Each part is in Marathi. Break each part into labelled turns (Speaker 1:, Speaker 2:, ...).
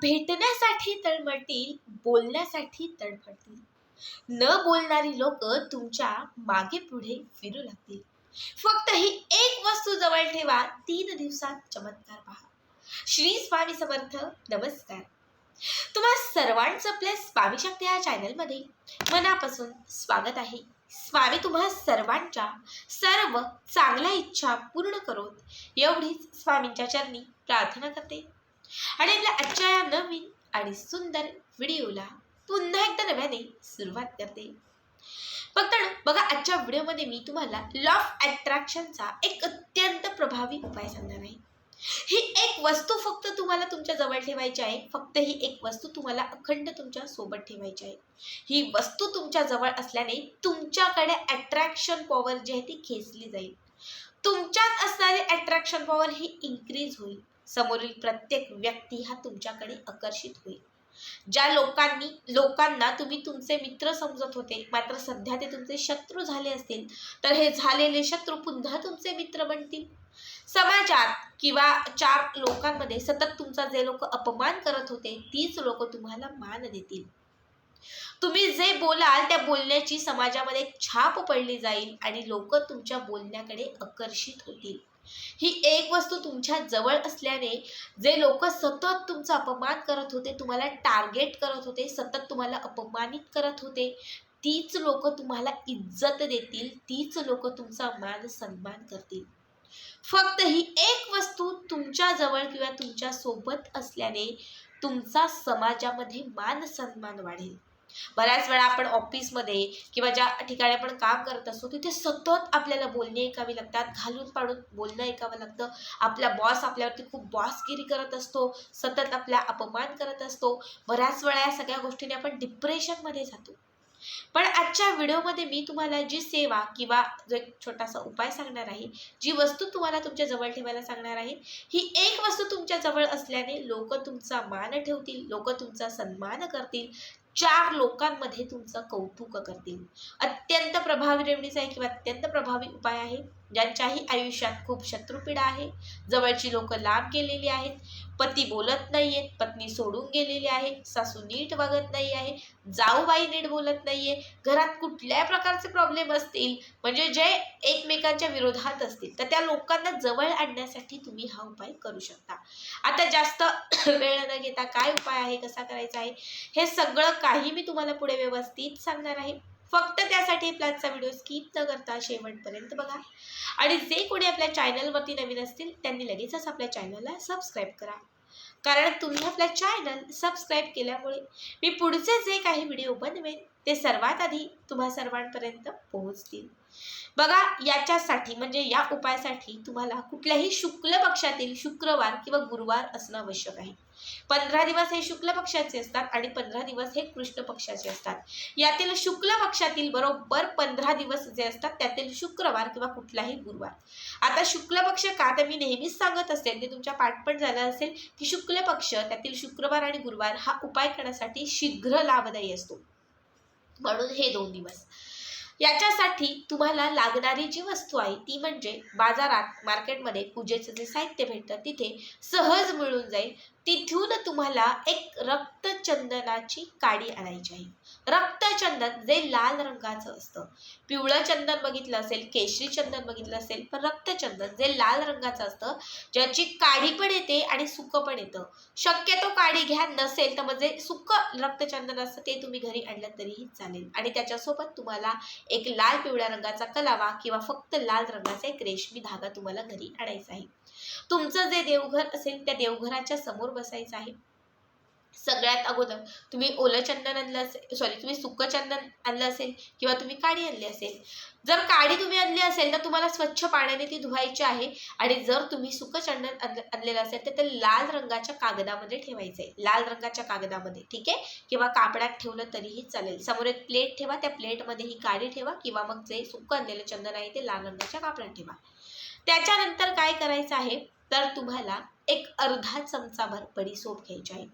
Speaker 1: भेटण्यासाठी तळमळतील बोलण्यासाठी तडफडतील. न बोलणारी लोक तुमच्या मागे पुढे फिरू लागतील. फक्त ही एक वस्तू जवळ ठेवा तीन दिवसात चमत्कार पहा. श्री स्वामी समर्थ नमस्कार. तुम्हा सर्वांचं आपल्या स्वामी शक्ती या चॅनलमध्ये मनापासून स्वागत आहे. स्वामी तुम्हा सर्वांच्या सर्व चांगल्या इच्छा पूर्ण करोत एवढीच स्वामींच्या चरणी प्रार्थना करते. आणि आपल्या आजच्या या नवीन आणि सुंदर व्हिडिओला पुन्हा एकदा नव्याने सुरुवात करते. फक्त बघा आजच्या व्हिडिओमध्ये मी तुम्हाला लॉ ऑफ अट्रॅक्शनचा एक अत्यंत प्रभावी उपाय सांगणार आहे. ही एक वस्तू फक्त तुम्हाला तुमच्या जवळ ठेवायची आहे. फक्त ही एक वस्तू तुम्हाला अखंड तुमच्यासोबत ठेवायची आहे. ही वस्तू तुमच्या जवळ असल्याने तुमच्याकडे अट्रॅक्शन पॉवर जी आहे ती खेचली जाईल. तुमच्यात असणारी अट्रॅक्शन पॉवर ही इन्क्रीज होईल. समोरील प्रत्येक व्यक्ती हा तुमच्याकडे आकर्षित होईल. ज्या लोकांनी लोकांना तुम्ही तुमचे मित्र समजत होते मात्र सध्या ते तुमचे शत्रू झाले असतील तर हे झालेले शत्रू पुन्हा तुमचे मित्र बनतील. समाजात किंवा चार लोकांमध्ये सतत तुमचा जे लोक अपमान करत होते तीच लोक तुम्हाला मान देतील. तुम्ही जे बोलाल त्या बोलण्याची समाजामध्ये छाप पडली जाईल आणि लोक तुमच्या बोलण्याकडे आकर्षित होतील. ही एक वस्तू तुमच्या जवळ असल्याने जे लोक सतत तुमचा अपमान करत होते तुम्हाला टार्गेट करत होते सतत तुम्हाला अपमानित करत होते तीच लोक तुम्हाला इज्जत देतील तीच लोक तुमचा मान सन्मान करतील. फक्त ही एक वस्तू तुमच्या जवळ किंवा तुमच्यासोबत असल्याने तुमचा समाजामध्ये मान सन्मान वाढेल. बऱ्याच वेळा आपण ऑफिसमध्ये किंवा ज्या ठिकाणी आपण काम करत असतो तिथे सतत आपल्याला बोलणे ऐकावी लागतात घालून पाडून बोलणं ऐकावं लागतं. आपला बॉस आपल्यावरती खूप बॉसगिरी करत असतो सतत आपला अपमान करत असतो. बऱ्याच वेळा या सगळ्या गोष्टीने आपण डिप्रेशनमध्ये जातो. पण आजच्या व्हिडिओमध्ये मी तुम्हाला जी सेवा किंवा जो एक छोटासा उपाय सांगणार आहे जी वस्तू तुम्हाला तुमच्या जवळ ठेवायला सांगणार आहे ही एक वस्तू तुमच्या जवळ असल्याने लोक तुमचा मान ठेवतील लोक तुमचा सन्मान करतील. चार लोकांमध्ये तुमचं कौतुक करतील. अत्यंत प्रभावी रेवणीचा आहे किंवा अत्यंत प्रभावी उपाय आहे. ज्यांच्याही आयुष्यात खूप शत्रुपीडा आहे जवळची लोक लांब गेलेली आहेत पती बोलत नाही आहेत पत्नी सोडून गेलेली आहे सासू नीट वागत नाही आहे जाऊबाई नीट बोलत नाही आहे घरात कुठल्याही प्रकारचे प्रॉब्लेम असतील? म्हणजे जे एकमेकांच्या विरोधात असतील तर त्या लोकांना जवळ आणण्यासाठी तुम्ही हा उपाय करू शकता. आता जास्त वेळ न घेता काय उपाय आहे कसा करायचा आहे हे सगळं काही मी तुम्हाला पुढे व्यवस्थित सांगणार आहे. फक्त त्यासाठी प्लॅनचा व्हिडिओ स्किप न करता शेवटपर्यंत बघा. आणि जे कोणी आपल्या चॅनलवरती नवीन असतील त्यांनी लगेचच आपल्या चॅनलला सबस्क्राईब करा. कारण तुम्ही आपल्या चॅनल सबस्क्राईब केल्यामुळे मी पुढचे जे काही व्हिडिओ बनवेन ते सर्वात आधी तुम्हा सर्वांपर्यंत पोहोचतील. बघा याच्यासाठी म्हणजे या उपायासाठी तुम्हाला कुठल्याही शुक्ल पक्षातील शुक्रवार किंवा गुरुवार असणं आवश्यक आहे. पंधरा दिवस हे शुक्ल पक्षाचे असतात आणि पंधरा दिवस हे कृष्ण पक्षाचे असतात. यातील शुक्ल पक्षातील बरोबर पंधरा दिवस जे असतात त्यातील शुक्रवार किंवा कुठलाही गुरुवार. आता शुक्ल पक्ष का तर मी नेहमीच सांगत असेल ते तुमच्या पाठपण झालं असेल की शुक्ल पक्ष त्यातील शुक्रवार आणि गुरुवार हा उपाय करण्यासाठी शीघ्र लाभदायी असतो. म्हणून हे दोन दिवस. याच्यासाठी तुम्हाला लागणारी जी वस्तू आहे ती म्हणजे बाजारात मार्केटमध्ये पूजेचं जे साहित्य भेटतं तिथे सहज मिळून जाईल. तिथून तुम्हाला एक रक्तचंदनाची काडी आणायची आहे. रक्तचंदन जे लाल रंगाचं असतं. पिवळं चंदन बघितलं असेल केशरी चंदन बघितलं असेल पण रक्तचंदन जे लाल रंगाचं असतं ज्याची काडी पण येते आणि सुकं पण येतं. शक्यतो काडी घ्या नसेल तर म्हणजे सुकं रक्तचंदन असतं ते तुम्ही घरी आणलं तरीही चालेल. आणि त्याच्यासोबत तुम्हाला एक लाल पिवळ्या रंगाचा कलावा किंवा फक्त लाल रंगाचा एक रेशमी धागा तुम्हाला घरी आणायचा आहे. तुमचं जे देवघर असेल त्या देवघराच्या समोर बसायचं आहे. सगळ्यात अगोदर तुम्ही ओलं चंदन आणलं असेल सॉरी तुम्ही सुक चंदन आणलं असेल किंवा तुम्ही काडी आणली असेल. जर काडी तुम्ही आणली असेल तर तुम्हाला स्वच्छ पाण्याने ती धुवायची आहे आणि जर तुम्ही सुक चंदन आणलेलं असेल तर ते लाल रंगाच्या कागदामध्ये ठेवायचं आहे लाल रंगाच्या कागदामध्ये ठीक आहे? किंवा कापडात ठेवलं तरीही चालेल. समोर एक प्लेट ठेवा त्या प्लेटमध्ये ही काडी ठेवा किंवा मग जे सुकं आणलेलं चंदन आहे ते लाल रंगाच्या कापडात ठेवा. त्याच्यानंतर काय करायचं आहे? तर तुम्हाला एक अर्धा चमचाभर बडीसोप घ्यायची आहे.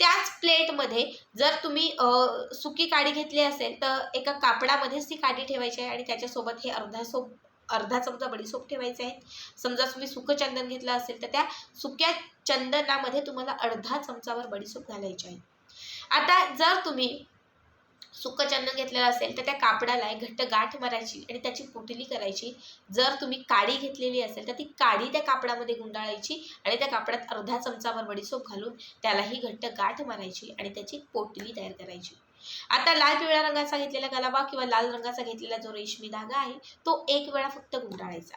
Speaker 1: त्याच प्लेटमध्ये जर तुम्ही सुकी काडी घेतली असेल तर एका कापडामध्येच ती काडी ठेवायची आहे आणि त्याच्यासोबत हे अर्धा सोप अर्धा चमचा बडीसोप ठेवायचे आहे. समजा तुम्ही सुकं चंदन घेतलं असेल तर त्या सुक्या चंदनामध्ये तुम्हाला अर्धा चमचावर बडीसोप घालायची आहे. आता जर तुम्ही सुकं घेतलेलं असेल तर त्या कापडाला एक घट्ट गाठ मारायची आणि त्याची पोटली करायची. जर तुम्ही काडी घेतलेली असेल तर ती काडी त्या कापडामध्ये गुंडाळायची आणि त्या कापडात अर्धा चमचावर बडीसोप घालून त्यालाही घट्ट गाठ मारायची आणि त्याची पोटली तयार करायची. आता लाल पिवळ्या रंगाचा घेतलेला गलाबा किंवा लाल रंगाचा घेतलेला जो रेशमी धागा आहे तो एक वेळा फक्त गुंडाळायचा.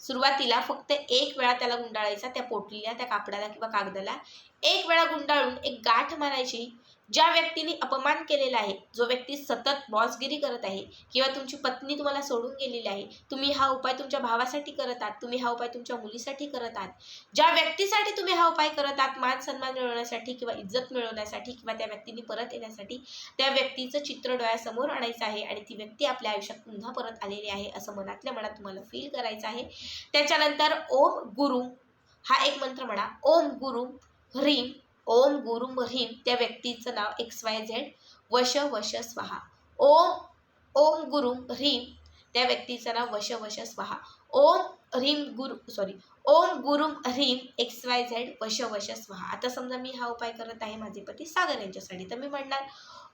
Speaker 1: सुरुवातीला फक्त एक वेळा त्याला गुंडाळायचा त्या पोटलीला त्या कापडाला किंवा कागदाला. एक वेळा गुंडाळून एक गाठ मारायची ज्या व्यक्तीने अपमान केलेला आहे जो व्यक्ती सतत बॉसगिरी करत आहे किंवा तुमची पत्नी तुम्हाला सोडून गेलेली आहे तुम्ही हा उपाय तुमच्या भावासाठी करत आहात तुम्ही हा उपाय तुमच्या मुलीसाठी करत आहात ज्या व्यक्तीसाठी तुम्ही हा उपाय करत आहात मान सन्मान मिळवण्यासाठी किंवा इज्जत मिळवण्यासाठी किंवा त्या व्यक्तीने परत येण्यासाठी त्या व्यक्तीचं चित्र डोळ्यासमोर आणायचं आहे आणि ती व्यक्ती आपल्या आयुष्यात पुन्हा परत आलेली आहे असं मनातल्या मनात तुम्हाला फील करायचं आहे. त्याच्यानंतर ओम गुरु हा एक मंत्र म्हणा ओम गुरु ह्रीम ओम गुरुम महिम त्या व्यक्तीचं नाव एक्स वाय झेड वश वश स्वाहा. ओम ओम गुरु ह्रीम त्या व्यक्तीचं नाव वश वश स्वाहा. ओम ह्रीम गुरु सॉरी ओम गुरुम ह्रीम एक्स वाय झेड वश वश स्वाहा. आता समजा मी हा उपाय करत आहे माझे पती सागर यांच्यासाठी. तर मी म्हणणार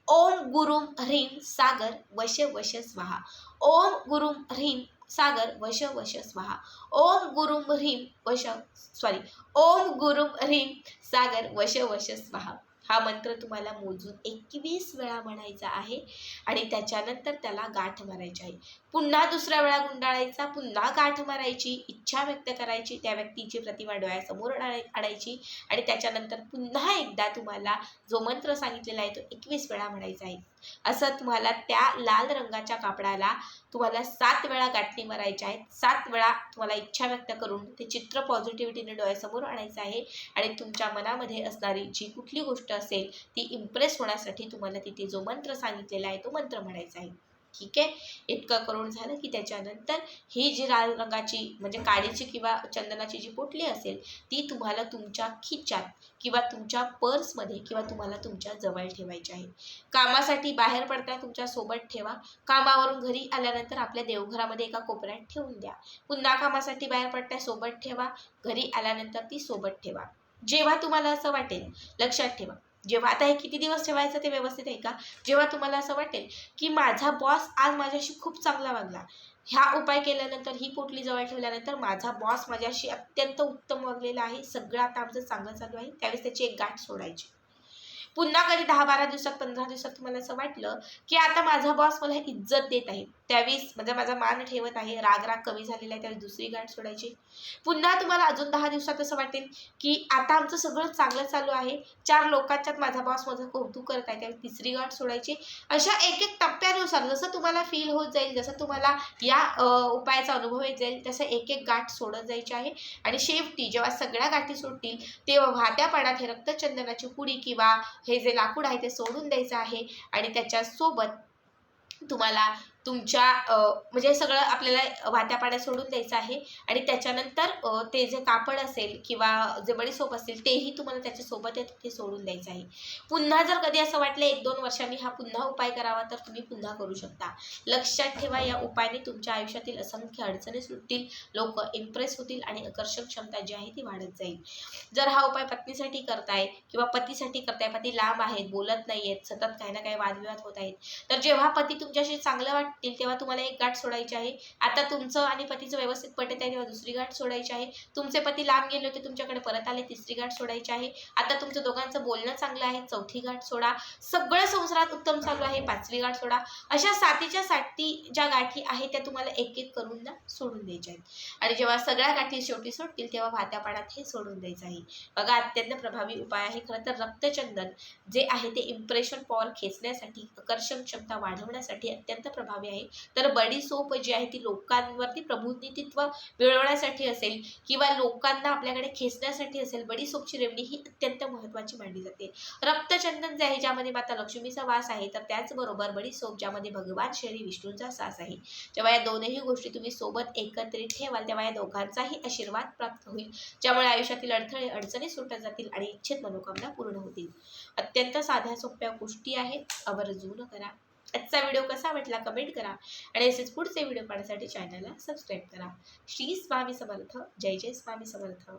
Speaker 1: ओम गुरुम ह्रीम सागर वश वश स्वाहा. ओम गुरुम ह्रीम सागर वश वश स्वाहा. ओम गुरुम ह्रीम वश सॉरी ओम गुरुम ह्रीम सागर वश वश स्वाहा. हा मंत्र तुम्हाला मोजून एकवीस वेळा म्हणायचा आहे आणि त्याच्यानंतर त्याला गाठ मारायची आहे. पुन्हा दुसऱ्या वेळा गुंडाळायचा पुन्हा गाठ मारायची इच्छा व्यक्त करायची त्या व्यक्तीची प्रतिमा डोळ्यासमोर आणाय- आणायची आणि त्याच्यानंतर पुन्हा एकदा तुम्हाला जो मंत्र सांगितलेला आहे तो एकवीस वेळा म्हणायचा आहे. असं तुम्हाला त्या लाल रंगाच्या कापडाला तुम्हाला सात वेळा गाठणी मारायच्या आहेत सात वेळा तुम्हाला इच्छा व्यक्त करून ते चित्र पॉझिटिव्हिटीने डोळ्यासमोर आणायचं आहे. आणि तुमच्या मनामध्ये असणारी जी कुठली गोष्ट असेल ती इम्प्रेस होण्यासाठी तुम्हाला तिथे जो मंत्र सांगितलेला आहे तो मंत्र म्हणायचा आहे. ठीक आहे? इतकं करून झालं की त्याच्यानंतर ही जी लाल रंगाची म्हणजे काळीची किंवा चंदनाची जी पोटली असेल ती तुम्हाला तुमच्या खिच्यात किंवा तुमच्या पर्समध्ये किंवा तुम्हाला तुमच्या जवळ ठेवायची आहे. कामासाठी बाहेर पडता तुमच्यासोबत ठेवा. कामावरून घरी आल्यानंतर आपल्या देवघरामध्ये एका कोपऱ्यात ठेवून द्या. पुन्हा कामासाठी बाहेर पडता सोबत ठेवा. घरी आल्यानंतर ती सोबत ठेवा. जेव्हा तुम्हाला असं वाटेल लक्षात ठेवा. जेव्हा आता हे किती दिवस ठेवायचं ते व्यवस्थित आहे का? जेव्हा तुम्हाला असं वाटेल की माझा बॉस आज माझ्याशी खूप चांगला वागला. ह्या उपाय केल्यानंतर ही पोटली जवळ ठेवल्यानंतर माझा बॉस माझ्याशी अत्यंत उत्तम वागलेला आहे. सगळं आता आमचं चांगलं चालू आहे. त्यावेळेस त्याची एक गाठ सोडायची. पुन्हा कधी दहा बारा दिवसात पंधरा दिवसात तुम्हाला असं वाटलं की आता माझा बॉस मला इज्जत देत आहे. त्यावेळेस म्हणजे माझा मान ठेवत आहे राग राग कमी झालेला आहे त्यावेळेस दुसरी गाठ सोडायची. पुन्हा तुम्हाला अजून दहा दिवसात असं वाटेल की आता आमचं सगळं चांगलं चालू आहे. चार लोकांच्यात माझा बॉस माझं कौतुक करत आहे त्यावेळी तिसरी गाठ सोडायची. अशा एक एक टप्प्यानुसार जसं तुम्हाला फील होत जाईल जसं तुम्हाला या उपायाचा अनुभव येत जाईल तसं एक एक गाठ सोडत जायची आहे. आणि शेवटी जेव्हा सगळ्या गाठी सुटतील तेव्हा वाहत्या पाण्यात हे रक्तचंदनाची पुडी किंवा हे जे लाकूड आहे ते सोडून द्यायचं आहे आणि त्याच्यासोबत तुम्हाला तुमच्या म्हणजे सगळं आपल्याला वाहत्या पाण्यात सोडून द्यायचं आहे. आणि त्याच्यानंतर ते जे कापड असेल किंवा जे बडीसोप असेल तेही तुम्हाला त्याच्यासोबत आहे ते सोडून द्यायचं आहे. पुन्हा जर कधी असं वाटलं एक दोन वर्षांनी हा पुन्हा उपाय करावा तर तुम्ही पुन्हा करू शकता. लक्षात ठेवा या उपायाने तुमच्या आयुष्यातील असंख्य अडचणी सुटतील लोक इम्प्रेस होतील आणि आकर्षक क्षमता जी आहे ती वाढत जाईल. जर हा उपाय पत्नीसाठी करताय किंवा पतीसाठी करताय पती लांब आहेत बोलत नाही आहेत सतत काही ना काही वादविवाद होत आहेत तर जेव्हा पती तुमच्याशी चांगलं वाटतं वाटतील तेव्हा तुम्हाला एक गाठ सोडायची आहे. आता तुमचं आणि पतीचं व्यवस्थित पटत आहे तेव्हा दुसरी गाठ सोडायची आहे. तुमचे पती लांब गेले होते तुमच्याकडे परत आले तिसरी गाठ सोडायची आहे. आता तुमचं दोघांचं बोलणं चांगलं आहे चौथी गाठ सोडा. सगळं संसारात उत्तम चालू आहे पाचवी गाठ सोडा. अशा सातीच्या साती ज्या गाठी आहेत त्या तुम्हाला एक एक करून ना सोडून द्यायच्या आहेत. आणि जेव्हा सगळ्या गाठी शेवटी सोडतील तेव्हा भात्या पाण्यात हे सोडून द्यायचं आहे. बघा अत्यंत प्रभावी उपाय आहे. खरं तर रक्तचंदन जे आहे ते इम्प्रेशन पॉवर खेचण्यासाठी आकर्षण क्षमता वाढवण्यासाठी अत्यंत प्रभावी आहे. तर बडी सोप जी आहे ती लोकांवरती प्रभुनिधित्व मिळवण्यासाठी असेल किंवा लोकांना आपल्याकडे खेचण्यासाठी असेल बडी सोपची रेवणी ही अत्यंत महत्त्वाची मानली जाते. रक्तचंदन जे आहे ज्यामध्ये माता लक्ष्मीचा वास आहे तर त्याचबरोबर बडीसोप ज्यामध्ये भगवान श्री विष्णूंचा सास आहे. जेव्हा या दोनही गोष्टी तुम्ही सोबत एकत्रित ठेवाल तेव्हा या दोघांचाही आशीर्वाद प्राप्त होईल. ज्यामुळे आयुष्यातील अडथळे अडचणी सुटत जातील आणि इच्छित मनोकामना पूर्ण होतील. अत्यंत साध्या सोप्या गोष्टी आहेत. आवर्जून करा. आजचा व्हिडिओ कसा वाटला कमेंट करा आणि असेच पुढचे व्हिडिओ पाहण्यासाठी चॅनलला सबस्क्राईब करा. श्री स्वामी समर्थ. जय जय स्वामी समर्थ.